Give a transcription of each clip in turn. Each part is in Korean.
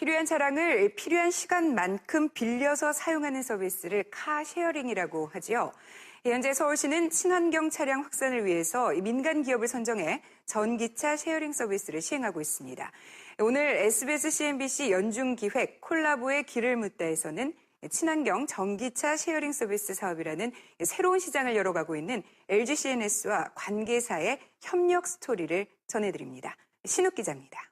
필요한 차량을 필요한 시간만큼 빌려서 사용하는 서비스를 카쉐어링이라고 하지요. 현재 서울시는 친환경 차량 확산을 위해서 민간 기업을 선정해 전기차 쉐어링 서비스를 시행하고 있습니다. 오늘 SBS CNBC 연중 기획 콜라보의 길을 묻다에서는 친환경 전기차 쉐어링 서비스 사업이라는 새로운 시장을 열어가고 있는 LG CNS와 관계사의 협력 스토리를 전해드립니다. 신욱 기자입니다.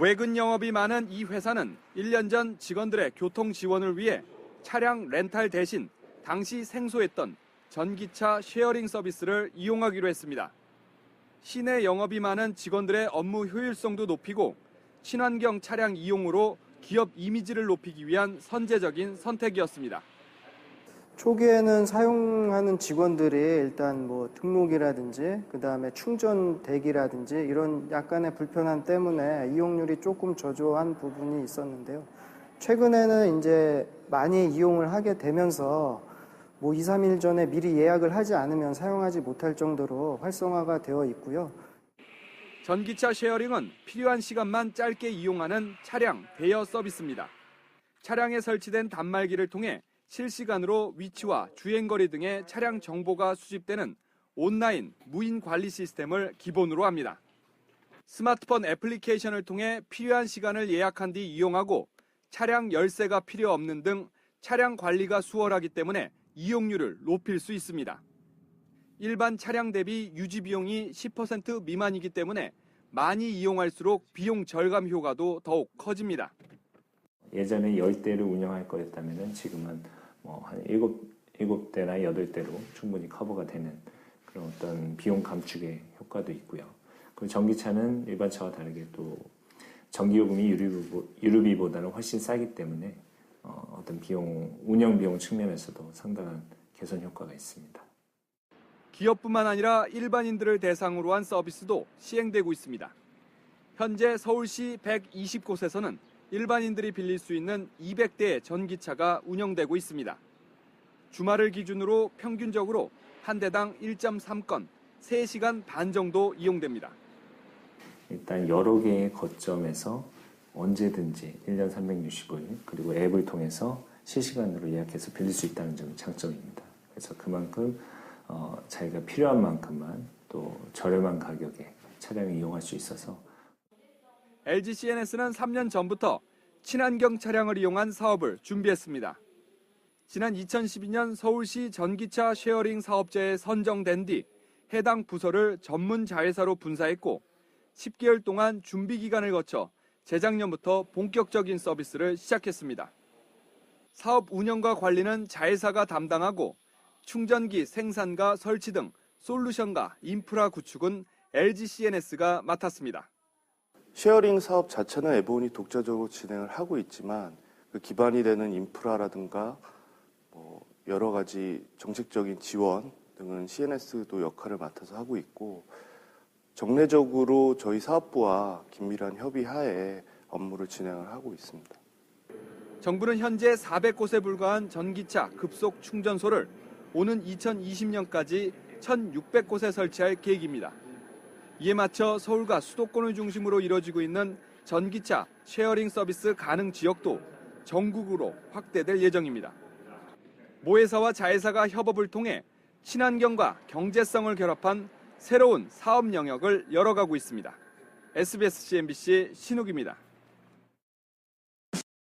외근 영업이 많은 이 회사는 1년 전 직원들의 교통 지원을 위해 차량 렌탈 대신 당시 생소했던 전기차 쉐어링 서비스를 이용하기로 했습니다. 시내 영업이 많은 직원들의 업무 효율성도 높이고 친환경 차량 이용으로 기업 이미지를 높이기 위한 선제적인 선택이었습니다. 초기에는 사용하는 직원들이 일단 뭐 등록이라든지 그 다음에 충전 대기라든지 이런 약간의 불편함 때문에 이용률이 조금 저조한 부분이 있었는데요. 최근에는 이제 많이 이용을 하게 되면서 뭐 2, 3일 전에 미리 예약을 하지 않으면 사용하지 못할 정도로 활성화가 되어 있고요. 전기차 쉐어링은 필요한 시간만 짧게 이용하는 차량 대여 서비스입니다. 차량에 설치된 단말기를 통해 실시간으로 위치와 주행거리 등의 차량 정보가 수집되는 온라인 무인 관리 시스템을 기본으로 합니다. 스마트폰 애플리케이션을 통해 필요한 시간을 예약한 뒤 이용하고 차량 열쇠가 필요 없는 등 차량 관리가 수월하기 때문에 이용률을 높일 수 있습니다. 일반 차량 대비 유지 비용이 10% 미만이기 때문에 많이 이용할수록 비용 절감 효과도 더욱 커집니다. 예전에 10대를 운영할 거였다면 지금은 뭐한 7, 7대나 8대로 충분히 커버가 되는 그런 어떤 비용 감축의 효과도 있고요. 그리고 전기차는 일반 차와 다르게 또 전기요금이 유류비- 유류비보다는 훨씬 싸기 때문에 어, 어떤 비용, 운영 비용 측면에서도 상당한 개선 효과가 있습니다. 기업뿐만 아니라 일반인들을 대상으로 한 서비스도 시행되고 있습니다. 현재 서울시 120곳에서는 일반인들이 빌릴 수 있는 200대의 전기차가 운영되고 있습니다. 주말을 기준으로 평균적으로 한 대당 1.3건, 3시간 반 정도 이용됩니다. 일단 여러 개의 거점에서 언제든지 1년 365일 그리고 앱을 통해서 실시간으로 예약해서 빌릴 수 있다는 점이 장점입니다. 그래서 그만큼 어, 자기가 필요한 만큼만 또 저렴한 가격에 차량을 이용할 수 있어서 LG CNS는 3년 전부터 친환경 차량을 이용한 사업을 준비했습니다. 지난 2012년 서울시 전기차 쉐어링 사업자에 선정된 뒤 해당 부서를 전문 자회사로 분사했고 10개월 동안 준비 기간을 거쳐 재작년부터 본격적인 서비스를 시작했습니다. 사업 운영과 관리는 자회사가 담당하고 충전기 생산과 설치 등 솔루션과 인프라 구축은 LG CNS가 맡았습니다. 쉐어링 사업 자체는 에보온이 독자적으로 진행을 하고 있지만 그 기반이 되는 인프라라든가 뭐 여러 가지 정책적인 지원 등은 CNS도 역할을 맡아서 하고 있고 정례적으로 저희 사업부와 긴밀한 협의 하에 업무를 진행을 하고 있습니다. 정부는 현재 400곳에 불과한 전기차 급속 충전소를 오는 2020년까지 1,600곳에 설치할 계획입니다. 이에 맞춰 서울과 수도권을 중심으로 이뤄지고 있는 전기차 쉐어링 서비스 가능 지역도 전국으로 확대될 예정입니다. 모 회사와 자회사가 협업을 통해 친환경과 경제성을 결합한 새로운 사업 영역을 열어가고 있습니다. SBS CNBC 신욱입니다.